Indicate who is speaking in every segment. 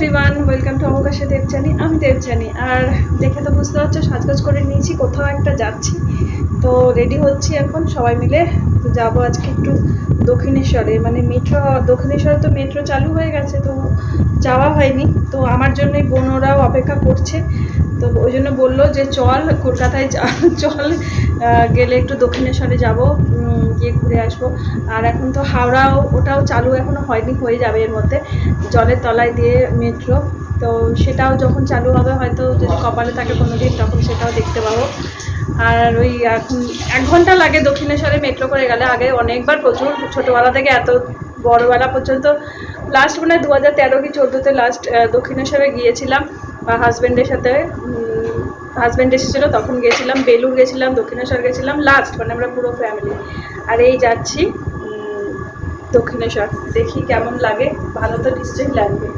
Speaker 1: Everyone welcome to অবকাশে দেবচানি আমি দেবচানি আর দেখে তো বুঝতে পারছ, সাজগোজ করে নিয়েছি, কোথাও একটা যাচ্ছি। তো রেডি হচ্ছি এখন সবাই মিলে তো যাব আজকে একটু দক্ষিণেশ্বরে। মানে মেট্রো দক্ষিণেশ্বরে তো মেট্রো চালু হয়ে গেছে, তো যাওয়া হয়নি। তো আমার জন্যই বোনরাও অপেক্ষা করছে। তো ওই জন্য বলল যে চল, কলকাতায় চল গেলে একটু দক্ষিণেশ্বরে যাব গিয়ে ঘুরে আসব। আর এখন তো হাওড়াও, ওটাও চালু এখনও হয়নি, হয়ে যাবে এর মধ্যে। জলের তলায় দিয়ে মেট্রো তো সেটাও যখন চালু হবে, হয়তো যদি কপালে থাকে কোনো দিন, তখন সেটাও দেখতে পাবো। আর ওই এখন এক ঘণ্টা লাগে দক্ষিণেশ্বরে মেট্রো করে গেলে, আগে অনেকবার প্রচুর ছোটোবেলা থেকে এত বড়বেলা পর্যন্ত। লাস্ট মানে দু হাজার তেরো কি চোদ্দোতে লাস্ট দক্ষিণেশ্বরে গিয়েছিলাম, বা হাজব্যান্ডের সাথে হাজব্যান্ড এসেছিল, তখন গেছিলাম বেলুর গেছিলাম, দক্ষিণেশ্বর গেছিলাম লাস্ট মানে আমরা পুরো ফ্যামিলি আর এই যাচ্ছি দক্ষিণেশ্বর। দেখি কেমন লাগে, ভালো তো নিশ্চয়ই লাগবে।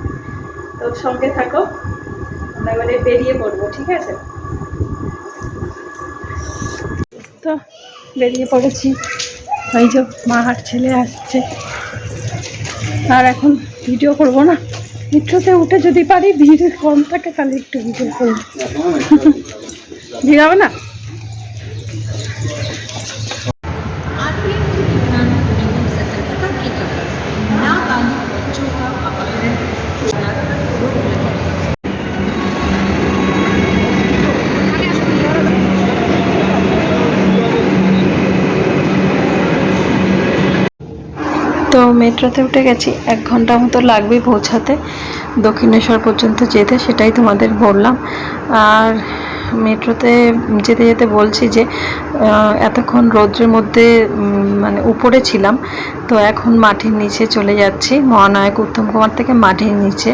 Speaker 1: তো সঙ্গে থাকো। আমরা এবারে বেরিয়ে পড়ব, ঠিক আছে? তো বেরিয়ে পড়েছি। ওই যে মা হাট ছেলে আসছে। আর এখন ভিডিও করব না। মেট্রোতে উঠে যদি পারি, ভিড় কম থাকে, তাহলে একটু ভিডিও করব। ভিড় হবে না? মেট্রোতে উঠে গেছি, এক ঘণ্টা মতো লাগবে পৌঁছাতে। দক্ষিণেশ্বর পর্যন্ত যেতে, সেটাই তোমাদের বললাম। আর মেট্রোতে যেতে যেতে বলছি যে এতক্ষণ রৌদ্রের মধ্যে মানে উপরে ছিলাম, তো এখন মাটির নিচে চলে যাচ্ছি। মহানায়ক উত্তম কুমার থেকে মাটির নিচে।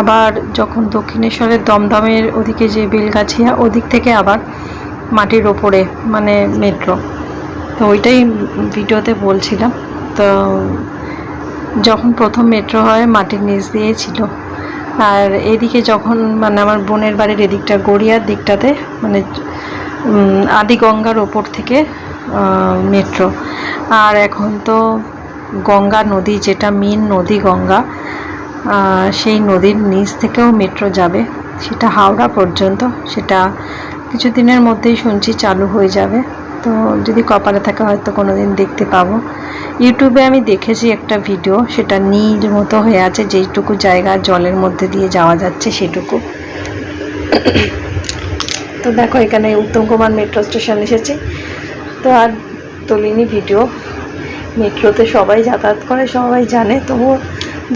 Speaker 1: আবার যখন দক্ষিণেশ্বরের দমদমের ওদিকে যে বেলগাছিয়া, ওদিক থেকে আবার মাটির ওপরে মানে মেট্রো। তো ওইটাই ভিডিওতে বলছিলাম। তো যখন প্রথম মেট্রো হয় মাটির নিচ দিয়েই ছিল। আর এদিকে যখন মানে আমার বোনের বাড়ির এদিকটা গড়িয়ার দিকটাতে মানে উম, আদিগঙ্গার ওপর থেকে মেট্রো আর এখন তো গঙ্গা নদী যেটা মেন নদী গঙ্গা সেই নদীর নিচ থেকেও মেট্রো যাবে। সেটা হাওড়া পর্যন্ত সেটা কিছুদিনের মধ্যেই শুনছি চালু হয়ে যাবে। তো যদি কপালে থাকে হয়তো কোনো দিন দেখতে পাবো। ইউটিউবে আমি দেখেছি একটা ভিডিও, সেটা নীল মতো হয়ে আছে, যেইটুকু জায়গা জলের মধ্যে দিয়ে যাওয়া যাচ্ছে সেটুকু। তো দেখো, এখানে উত্তম কুমার মেট্রো স্টেশন এসেছি। তো আর তুলিনি ভিডিও। মেট্রোতে সবাই যাতায়াত করে, সবাই জানে। তবুও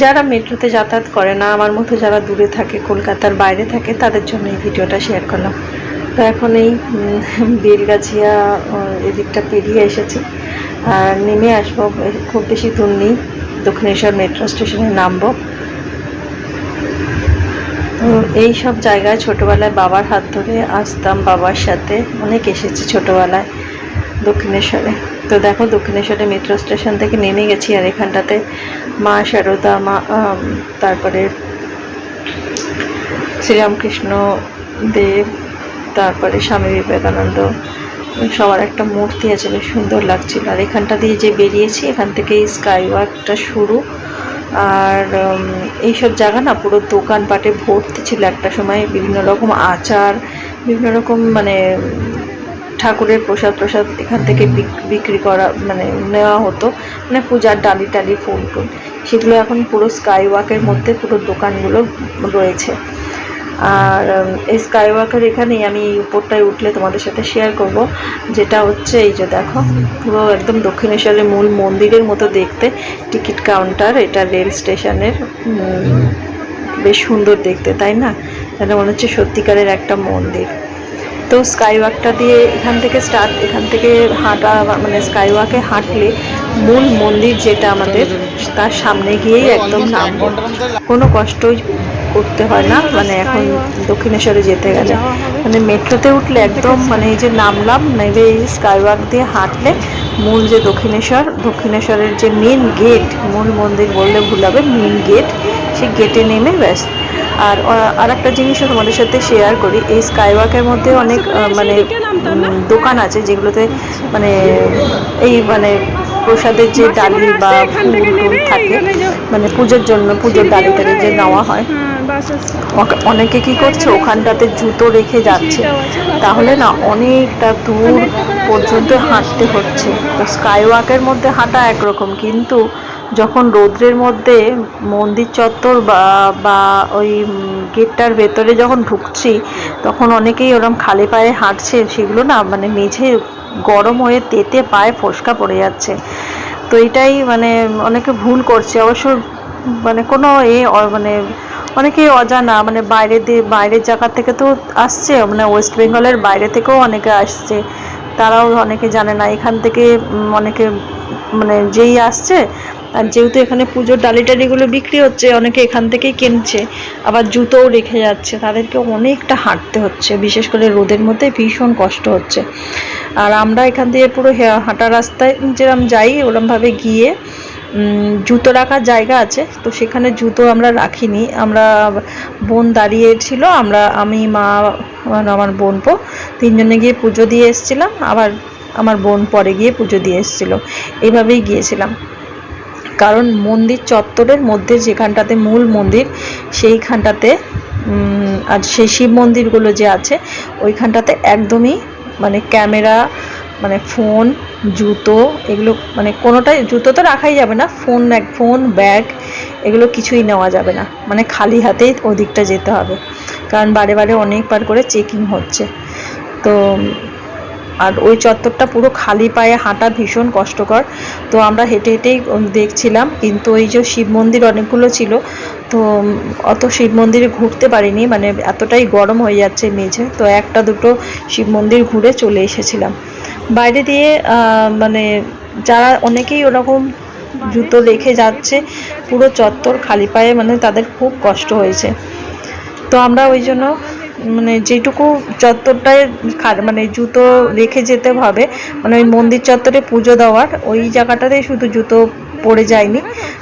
Speaker 1: যারা মেট্রোতে যাতায়াত করে না, আমার মতো যারা দূরে থাকে, কলকাতার বাইরে থাকে, তাদের জন্য এই ভিডিওটা শেয়ার করলাম। তো এখন এই বেলগাছিয়া এদিকটা পেরিয়ে এসেছি। আর নেমে আসব, খুব বেশি দূর নেই, দক্ষিণেশ্বর মেট্রো স্টেশনে নামবো। তো এই সব জায়গায় ছোটোবেলায় বাবার হাত ধরে আসতাম বাবার সাথে, অনেক এসেছি ছোটোবেলায় দক্ষিণেশ্বরে। তো দেখো, দক্ষিণেশ্বরে মেট্রো স্টেশন থেকে নেমে গেছি, আর এখানটাতে মা শারদা মা তারপরে শ্রীরামকৃষ্ণ দেব তারপরে স্বামী বিবেকানন্দ সবার একটা মূর্তি আছে, বেশ সুন্দর লাগছিল। আর এখানটা দিয়ে যে বেরিয়েছি, এখান থেকে স্কাই ওয়াকটা শুরু। আর এইসব জায়গা না পুরো দোকানপাটে ভর্তি ছিল একটা সময়। বিভিন্ন রকম আচার, বিভিন্ন রকম মানে ঠাকুরের প্রসাদ প্রসাদ এখান থেকে বিক- বিক্রি করা মানে নেওয়া হতো। মানে পূজার ডালি টালি, ফুল টুল। সেগুলো এখন পুরো স্কাই ওয়াকের মধ্যে পুরো দোকানগুলো রয়েছে। আর এই স্কাই ওয়াকের এখানেই আমি উপরটায় উঠলে তোমাদের সাথে শেয়ার করব। যেটা হচ্ছে, এই যে দেখো, পুরো একদম দক্ষিণেশ্বরের মূল মন্দিরের মতো দেখতে। টিকিট কাউন্টার, এটা রেল স্টেশনের বেশ সুন্দর দেখতে, তাই না? এটা মনে হচ্ছে সত্যিকারের একটা মন্দির। তো স্কাই ওয়াকটা দিয়ে এখান থেকে স্টার্ট এখান থেকে হাঁটা মানে স্কাই ওয়াকে হাঁটলে মূল মন্দির যেটা আমাদের, তার সামনে গিয়েই একদম নামবো। কোনো কষ্টই করতে হয় না মানে এখন দক্ষিণেশ্বরে যেতে গেলে। মানে মেট্রোতে উঠলে একদম মানে এই যে নামলাম নেবে এই স্কাই ওয়াক দিয়ে হাঁটলে মূল যে দক্ষিণেশ্বর, দক্ষিণেশ্বরের যে মেন গেট মূল মন্দির বললে ভুল হবে মেন গেট সেই গেটে নেমে ব্যাস। আর আর একটা জিনিসও তোমাদের সাথে শেয়ার করি। এই স্কাইওয়াকের মধ্যে অনেক মানে দোকান আছে যেগুলোতে মানে এই মানে প্রসাদের যে ডালি বা ফুল টুল থাকে মানে পুজোর জন্য পুজোর ডালি টালি যে নেওয়া হয়।
Speaker 2: বাস
Speaker 1: অনেকে কি করছে ওখানটাতে জুতো রেখে যাচ্ছে। তাহলে না অনেকটা দূর পর্যন্ত হাঁটতে হচ্ছে। তো স্কাই ওয়াকের মধ্যে হাঁটা একরকম কিন্তু যখন রৌদ্রের মধ্যে মন্দির চত্বর বা বা ওই গেটটার ভেতরে যখন ঢুকছি, তখন অনেকেই ওরম খালি পায়ে হাঁটছে, সেগুলো না মানে মেঝে গরম হয়ে তেতে পায়ে ফোসকা পড়ে যাচ্ছে। তো এটাই মানে অনেকে ভুল করছে। অবশ্য মানে কোনো এ মানে অনেকেই অজানা মানে বাইরে দিয়ে বাইরের জায়গা থেকে তো আসছে মানে ওয়েস্ট বেঙ্গলের বাইরে থেকেও অনেকে আসছে। তারাও অনেকে জানে না। এখান থেকে অনেকে মানে যেই আসছে, আর যেহেতু এখানে পুজোর ডালি টালিগুলো বিক্রি হচ্ছে, অনেকে এখান থেকেই কিনছে, আবার জুতোও রেখে যাচ্ছে। তাদেরকে অনেকটা হাঁটতে হচ্ছে, বিশেষ করে রোদের মধ্যে ভীষণ কষ্ট হচ্ছে। আর আমরা এখান থেকে পুরো হাঁটা রাস্তায় যেরকম যাই, ওরমভাবে গিয়ে জুতো রাখার জায়গা আছে, তো সেখানে জুতো আমরা রাখিনি। আমরা বোন দাঁড়িয়ে ছিল, আমরা, আমি, মা আমার বোন পো, তিনজনে গিয়ে পুজো দিয়ে এসেছিলাম, আবার আমার বোন পরে গিয়ে পুজো দিয়ে এসেছিল। এইভাবেই গিয়েছিলাম। কারণ মন্দির চত্বরের মধ্যে যেখানটাতে মূল মন্দির, সেইখানটাতে আর সেই শিব মন্দিরগুলো যে আছে, ওইখানটাতে একদমই মানে ক্যামেরা মানে ফোন, জুতো, এগুলো মানে কোনোটাই, জুতো তো রাখাই যাবে না, ফোন এক ফোন, ব্যাগ, এগুলো কিছুই নেওয়া যাবে না। মানে খালি হাতেই ওদিকটা যেতে হবে। কারণ বারে বারে অনেকবার করে চেকিং হচ্ছে। তো, আর ওই চত্বরটা পুরো খালি পায়ে হাঁটা ভীষণ কষ্টকর। তো আমরা হেঁটে হেঁটেই দেখছিলাম, কিন্তু ওই যে শিব মন্দির অনেকগুলো ছিল, তো অত শিব মন্দিরে ঘুরতে পারিনি। মানে এতটাই গরম হয়ে যাচ্ছে মেঝে, তো একটা দুটো শিব মন্দির ঘুরে চলে এসেছিলাম। বাইরে দিয়ে মানে যারা অনেকেই ওরকম জুতো রেখে যাচ্ছে, পুরো চত্বর খালি পায়ে মানে তাদের খুব কষ্ট হয়েছে। তো আমরা ওই জন্য মানে যেটুকু চত্বরটায় মানে জুতো রেখে যেতে হবে মানে ওই মন্দির চত্বরে পুজো দেওয়ার, ওই জায়গাটাতে শুধু জুতো পড়ে যায়নি।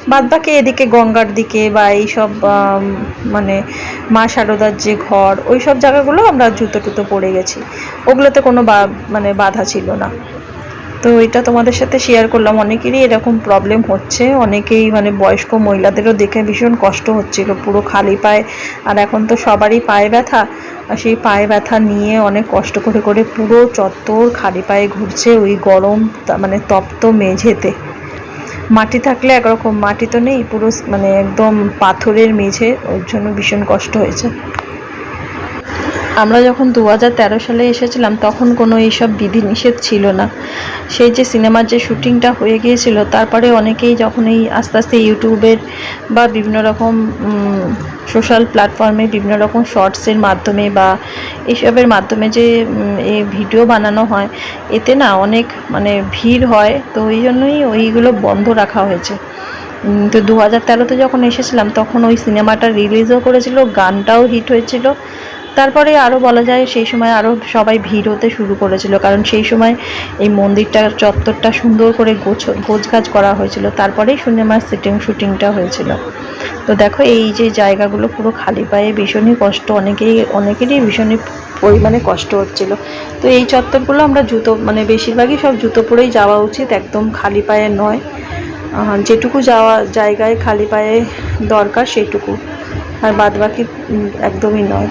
Speaker 1: বাদ বাকি এদিকে গঙ্গার দিকে বা এইসব মানে মা সারদার যে ঘর ওই সব জায়গাগুলো আমরা জুতো টুতো পরে গেছি। ওগুলোতে কোনো বা- মানে বাধা ছিল না। তো এটা তোমাদের সাথে শেয়ার করলাম। অনেকেরই এরকম প্রবলেম হচ্ছে। অনেকেই মানে বয়স্ক মহিলাদেরও দেখে ভীষণ কষ্ট হচ্ছিল। পুরো খালি পায়ে। আর এখন তো সবারই পায়ে ব্যথা। আর সেই পায়ে ব্যথা নিয়ে অনেক কষ্ট করে করে পুরো চত্বর খালি পায়ে ঘুরছে ওই গরম মানে তপ্ত মেঝেতে। মাটি থাকলে একরকম, মাটি তো নেই, পুরো মানে একদম পাথরের মেঝে, ওর জন্য ভীষণ কষ্ট হয়েছে। আমরা যখন দু হাজার তেরো সালে এসেছিলাম, তখন কোনো এইসব বিধিনিষেধ ছিল না। সেই যে সিনেমার যে শুটিংটা হয়ে গিয়েছিল, তারপরে অনেকেই যখন এই আস্তে আস্তে ইউটিউবের বা বিভিন্ন রকম সোশ্যাল প্ল্যাটফর্মে বিভিন্ন রকম শর্টসের মাধ্যমে বা এইসবের মাধ্যমে যে এই ভিডিও বানানো হয়, এতে না অনেক মানে ভিড় হয়। তো ওই জন্যই ওইগুলো বন্ধ রাখা হয়েছে। তো দু হাজার তেরোতে যখন এসেছিলাম, তখন ওই সিনেমাটা রিলিজও করেছিল, গানটাও হিট হয়েছিল। তারপরে আরও বলা যায় সেই সময় আরও সবাই ভিড় হতে শুরু করেছিল, কারণ সেই সময় এই মন্দিরটার চত্বরটা সুন্দর করে গোছ, গোছগাছ করা হয়েছিল। তারপরেই সিনেমার সিটিং শুটিংটা হয়েছিল। তো দেখো, এই যে জায়গাগুলো পুরো খালি পায়ে ভীষণই কষ্ট, অনেকেই, অনেকেরই ভীষণই পরিমাণে কষ্ট হচ্ছিল। তো এই চত্বরগুলো আমরা জুতো মানে বেশিরভাগই সব জুতো পরেই যাওয়া উচিত, একদম খালি পায়ে নয়। যেটুকু যাওয়া, জায়গায় খালি পায়ে দরকার সেটুকু। আর বাদ বাকি একদমই নয়।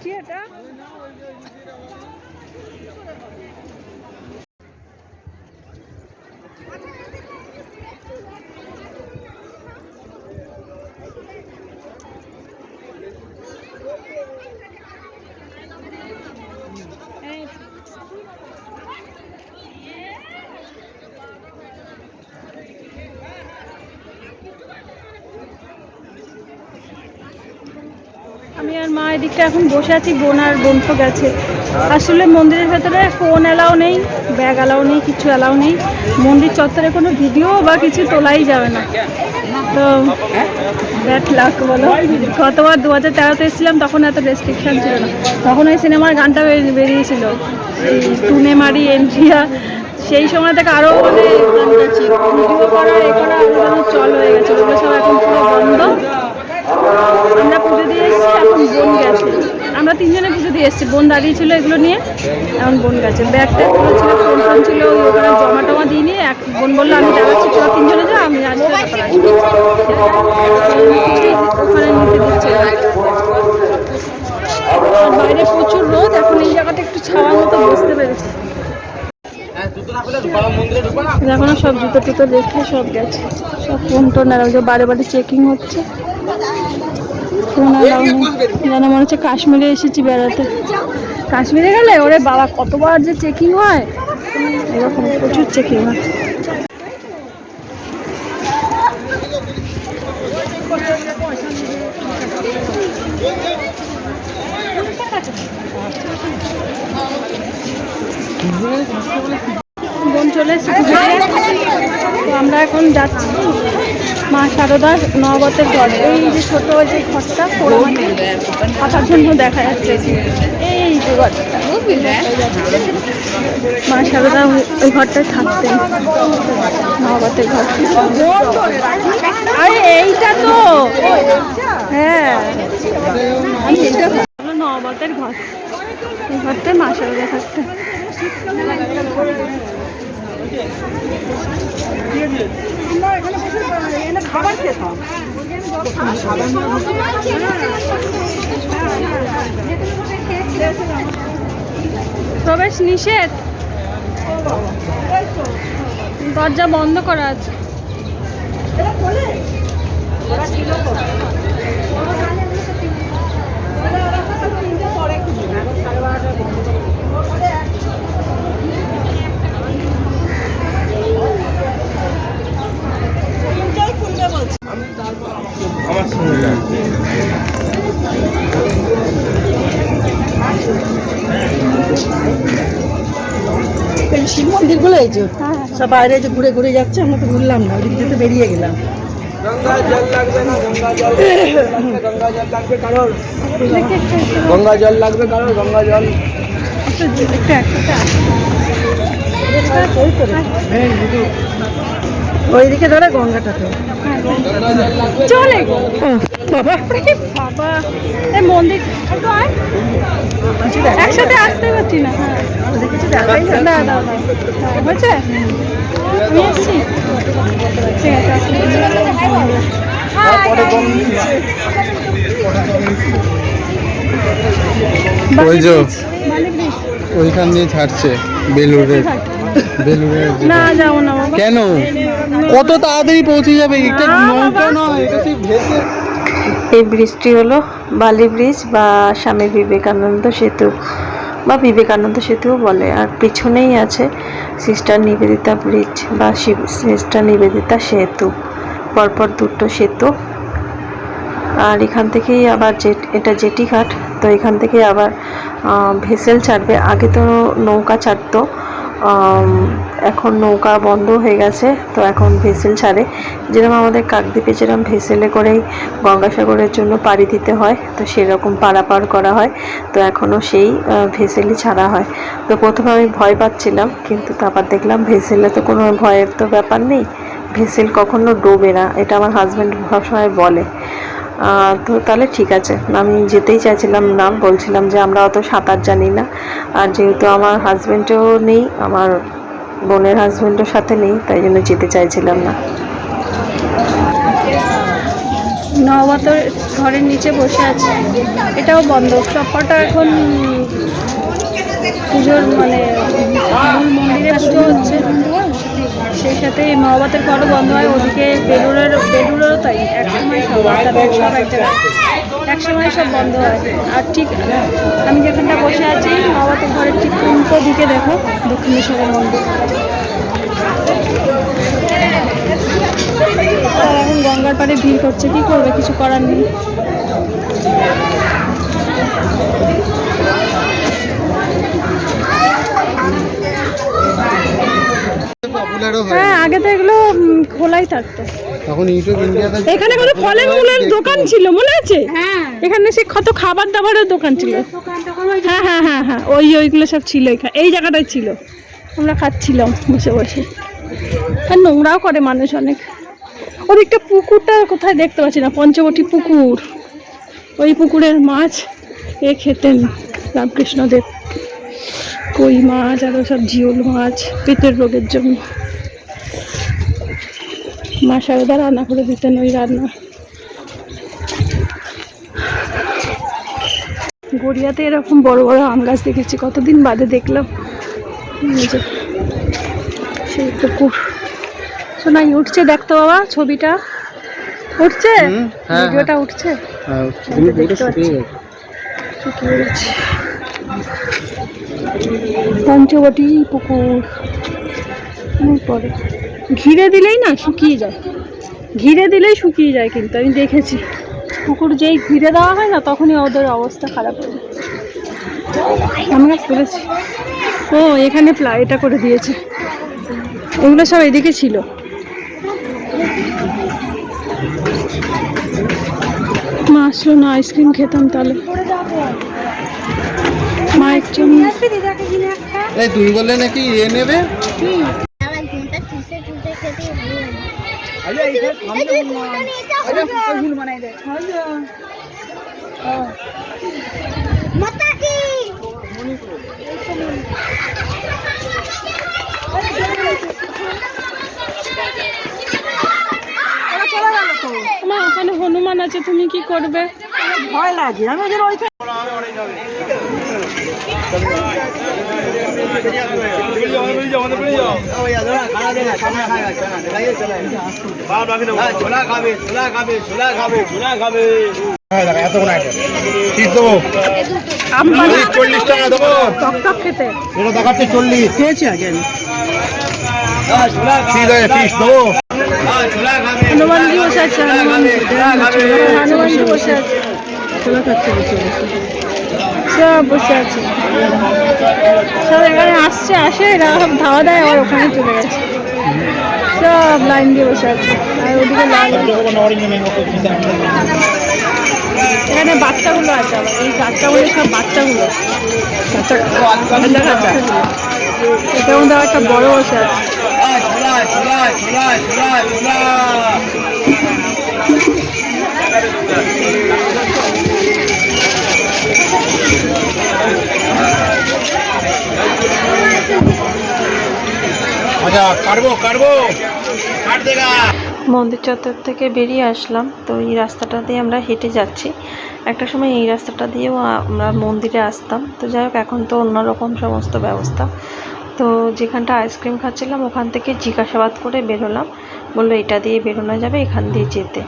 Speaker 2: কি এটা? আর মা এদিকটা এখন বসে আছি, বোন আর বোন তো গেছে। আসলে মন্দিরের ভেতরে ফোন অ্যালাউ নেই ব্যাগ অ্যালাও নেই, কিছু অ্যালাউ নেই। মন্দির চত্বরে কোনো ভিডিও বা কিছু তোলাই যাবে না। তো ব্যাট লাক বলো। গতবার দু হাজার তেরোতে এসেছিলাম, তখন এত রেস্ট্রিকশান ছিল না। তখন ওই সিনেমার গানটা বেরিয়েছিল। এই টুনে মারি এন্ট্রিয়া সেই সময় থেকে আরও মানে ভিডিও করা, এ করা চল হয়ে গেছে ওগুলো সব এখন পুরো বন্ধ। আমরা পুজো দিয়ে এসেছি, এখন বোন গেছে। আমরা তিনজনে পুজো দিয়ে এসেছি। বোন দাঁড়িয়ে ছিল এগুলো নিয়ে, এখন বোন গেছে। ব্যাগ ট্যাগগুলো ছিল, ফোন ফোন ছিল ওখানে জমা টমা দিয়ে নিয়ে এক বোন বলল, আমি দাঁড়াচ্ছি, তোরা তিনজনে যা, আমি আসব ওখানে নিতে দিচ্ছে। বাইরে প্রচুর রোদ, এখন এই জায়গাটা একটু ছাওয়ার মতো বসতে পেরেছি। এখনও সব জুতো টুতো দেখে সব গেছে। সব ফোন টোন যে বারে বারে চেকিং হচ্ছে। যেন মনে হচ্ছে কাশ্মীরে এসেছি বেড়াতে। কাশ্মীরে গেলে ওরে বাবা, কতবার যে চেকিং হয়। এরকম প্রচুর চেকিং হয়। চলে এসেছে তো আমরা এখন যাচ্ছি মা শারদার নবতের ঘর। এই যে ছোট ওই যে ঘরটা পোড়ামাটি থাকার জন্য দেখা যাচ্ছে। এই যে ঘরটা। মা শারদা ওই- ঘরটায় থাকতেন নবতের ঘর। আরে এইটা তো! হ্যাঁ। নবতের ঘর। এই ঘরটায় মা শারদা থাকতেন। প্রবেশ নিষেধ। দরজা বন্ধ করা আছে।
Speaker 3: আমার সঙ্গে।
Speaker 4: শিব মন্দিরগুলো এই যে সব বাইরে যে ঘুরে ঘুরে যাচ্ছে আমরা তো ঘুরলাম না ওদিক তো বেরিয়ে গেলাম।
Speaker 3: গঙ্গা জল লাগবে না গঙ্গা জল গঙ্গা জল লাগবে কারোর গঙ্গা জল লাগবে কারোর গঙ্গা জল
Speaker 4: ওইদিকে ধরে গঙ্গাটাতে
Speaker 2: চলে বাবা। বাবা এই মন্দির একসাথে আসতে পারছি না। হ্যাঁ। না হ্যাঁ, হয়েছে? আমি এসছি। ঠিক আছে।
Speaker 5: ওইখান দিয়ে ছাড়ছে বেলুড়ের যে-
Speaker 2: না যাব না
Speaker 5: কেন? কত তাড়াতাড়ি পৌঁছে যাবে? এটা নৌকা নয় এটা তুই ভেসে?
Speaker 1: এই ব্রিজটি হলো বালি ব্রিজ বা স্বামী বিবেকানন্দ সেতু বা বিবেকানন্দ সেতুও বলে। আর পিছনেই আছে সিস্টার নিবেদিতা ব্রিজ বা সিস্টার নিবেদিতা সেতু। পরপর দুটো সেতু। আর এখান থেকেই আবার যে এটা জেটি ঘাট তো এখান থেকে আবার ভেসেল ছাড়বে। আগে তো নৌকা ছাড়তো। এখন নৌকা বন্ধ হয়ে গেছে, তো এখন ভেসেল ছাড়ে। যেরকম আমাদের কাকদ্বীপে যেরকম ভেসেলে করেই গঙ্গাসাগরের জন্য পাড়ি দিতে হয়, তো সেরকম পারাপার করা হয়, তো এখনও সেই ভেসেলই ছাড়া হয়। তো প্রথমে আমি ভয় পাচ্ছিলাম, কিন্তু তারপর দেখলাম ভেসেলে তো কোনো ভয়ের তো ব্যাপার নেই। ভেসেল কখনো ডোবে না, এটা আমার হাজব্যান্ড সবসময় বলে। তো তাহলে ঠিক আছে। আমি যেতেই চাইছিলাম না বলছিলাম যে আমরা অত সাঁতার জানি না। আর যেহেতু আমার হাজব্যান্ডও নেই, আমার বোনের হাজব্যান্ডও সাথে নেই, তাই জন্য যেতে চাইছিলাম না।
Speaker 2: নবতর ঘরের নিচে বসে আছে। এটাও বন্ধ। সবকটা এখন পুজোর মানে মন্দিরে হচ্ছে। সেই সাথে নবাতের ঘরও বন্ধ হয়, ওদিকে বেলুরের বেলুরেরও তাই, এক সময় সব সব এক জায়গায় এক সময় সব বন্ধ হয়। আর ঠিক আমি যেখানটা বসে আছি নবাতের ঘরের ঠিক উল্টো দিকে দেখো, দক্ষিণেশ্বরের মন্দির। এখন গঙ্গার পাড়ে ভিড় করছে, কি করবে? কিছু করার নেই।
Speaker 5: হয়।
Speaker 2: হ্যাঁ আগে তো এগুলো খোলাই থাকতো।
Speaker 5: তখন ইউটিউব ইন্ডিয়াতে
Speaker 2: এখানে কত ফলের মূলের দোকান ছিল মনে আছে? এখানে সে কত খাবার দাবারের দোকান ছিল। হ্যাঁ হ্যাঁ হ্যাঁ হ্যাঁ ওই ওইগুলো সব ছিল এখানে এই জায়গাটায় ছিল। আমরা খাচ্ছিলাম বসে বসে। আর নোংরাও করে মানুষ অনেক। ওদিকটা পুকুরটা কোথায় দেখতে পাচ্ছি না পঞ্চবটি পুকুর। ওই পুকুরের মাছ এ খেতেন রামকৃষ্ণদেব। কই মাছ আরও সব জিওল মাছ পেটের রোগের জন্য। মা সারদা রান্না করে দিতেন ওই রান্না। গড়িয়াতে এরকম বড় বড় আম গাছ দেখেছি কতদিন বাদে দেখলাম। সেই পুকুর শোনাই উঠছে দেখতো বাবা ছবিটা। উঠছে?
Speaker 5: হ্যাঁ,
Speaker 2: ভিডিওটা উঠছে?
Speaker 5: হ্যাঁ
Speaker 2: পুরো পঞ্চবটি পুকুর অনেক বড় ঘিরে দিলেই না শুকিয়ে যায়। ঘিরে দিলেই শুকিয়ে যায় কিন্তু আমি দেখেছি। পুকুর যেই ঘিরে দেওয়া হয় না তখনই ওদের অবস্থা খারাপ হয়ে যায়। আমি গাছ ও এখানে প্লা এটা করে দিয়েছে। এগুলো সব এদিকে ছিল। মা আসলো না আইসক্রিম খেতাম তাহলে। মায়ের জন্য
Speaker 5: এই তুমি বললে নাকি ইয়ে নেবে
Speaker 6: আমার ঘুমটা চুষে চুষে খেতে ভালো লাগে এই তুই ফোনটা নিয়ে যা মাতা কি
Speaker 2: মা ওখানে হনুমান আছে তুমি কি করবে?
Speaker 4: ভয় লাগে। আমি ওই
Speaker 2: পানা
Speaker 3: চল্লিশ টাকা দেবো এটা দেখাচ্ছে চল্লিশ
Speaker 4: খেয়েছি আগে
Speaker 2: বসে আছে হনুমান হনুমানজি বসে আছে।
Speaker 4: ছোলা খাচ্ছে বসে বসে
Speaker 2: সব বসে আছে। সব এখানে আসছে আসে এরা সব ধাওয়া দেয় আবার ওখানে চলে গেছে। সব লাইন দিয়ে বসে আছে। আর ওদিকে লাইন এখানে বাচ্চাগুলো আছে আবার। এই বাচ্চাগুলো সব বাচ্চাগুলো। বাচ্চা বাচ্চাগুলো এটা মধ্যে একটা বড় বসে আছে।
Speaker 3: ছোলা
Speaker 1: মন্দির চত্বর থেকে বেরিয়ে আসলাম। তো এই রাস্তাটা দিয়ে আমরা হেঁটে যাচ্ছি। একটা সময় এই রাস্তাটা দিয়েও আমরা মন্দিরে আসতাম। তো যাই হোক, এখন তো অন্যরকম সমস্ত ব্যবস্থা। তো যেখানটা আইসক্রিম খাচ্ছিলাম, ওখান থেকে জিজ্ঞাসাবাদ করে বেরোলাম। বলল, এটা দিয়ে বেরোনো যাবে, এখান দিয়ে যেতে।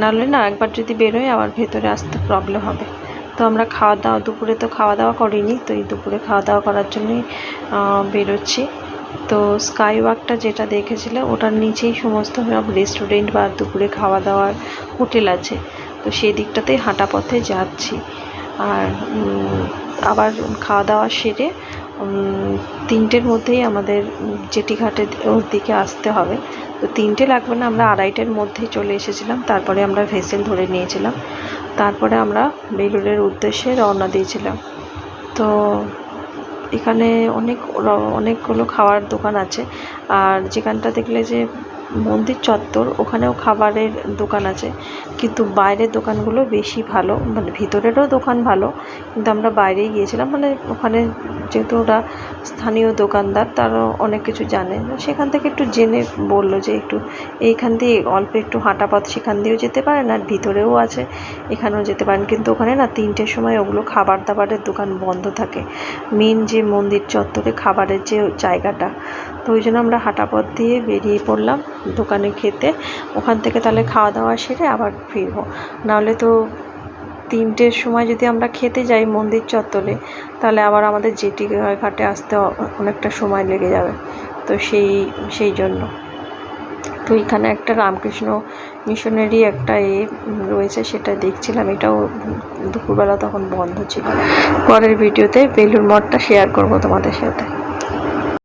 Speaker 1: নাহলে না, একবার যদি বেরোয় আবার ভেতরে আসতে প্রবলেম হবে। তো আমরা খাওয়া দাওয়া, দুপুরে তো খাওয়া দাওয়া করিনি, তো এই দুপুরে খাওয়া দাওয়া করার জন্যই বেরোচ্ছি। তো স্কাই ওয়াকটা যেটা দেখেছিল, ওটার নিচেই সমস্ত রেস্টুরেন্ট বা দুপুরে খাওয়া দাওয়ার হোটেল আছে। তো সেই দিকটাতেই হাঁটা পথে যাচ্ছি। আর আবার খাওয়া দাওয়া সেরে তিনটের মধ্যেই আমাদের জেটিঘাটের ওর দিকে আসতে হবে। তো তিনটে লাগবে না, আমরা আড়াইটের মধ্যেই চলে এসেছিলাম, তারপরে আমরা ভেসেল ধরে নিয়েছিলাম। তারপরে আমরা বেলুড়ের উদ্দেশ্যে রওনা দিয়েছিলাম। তো এখানে অনেক অনেকগুলো খাওয়ার দোকান আছে। আর যেখানটা দেখলে যে মন্দির চত্বর, ওখানেও খাবারের দোকান আছে। কিন্তু বাইরের দোকানগুলো বেশি ভালো মানে ভিতরেরও দোকান ভালো। কিন্তু আমরা বাইরেই গিয়েছিলাম মানে ওখানে যেহেতু ওরা স্থানীয় দোকানদার তারা অনেক কিছু জানে। সেখান থেকে একটু জেনে বলল যে একটু এইখান দিয়ে অল্প একটু হাঁটা পথ সেখান দিয়েও যেতে পারেন, আর ভিতরেও আছে, এখানেও যেতে পারেন। কিন্তু ওখানে না তিনটের সময় ওগুলো খাবার দাবারের দোকান বন্ধ থাকে। মেন যে মন্দির চত্বরে খাবারের যে জায়গাটা ওই জন্য আমরা হাঁটা পথ দিয়ে বেরিয়ে পড়লাম দোকানে খেতে। ওখান থেকে তাহলে খাওয়া দাওয়া সেরে আবার ফিরবো। নাহলে তো তিনটের সময় যদি আমরা খেতে যাই মন্দির চত্বরে, তাহলে আবার আমাদের জেটি ঘাটে আসতে অনেকটা সময় লেগে যাবে। তো সেই সেই জন্য। তো এখানে একটা রামকৃষ্ণ মিশনেরই একটা এ রয়েছে, সেটা দেখছিলাম। এটাও দুপুরবেলা তখন বন্ধ ছিল। পরের ভিডিওতে বেলুর মঠটা শেয়ার করব তোমাদের সাথে।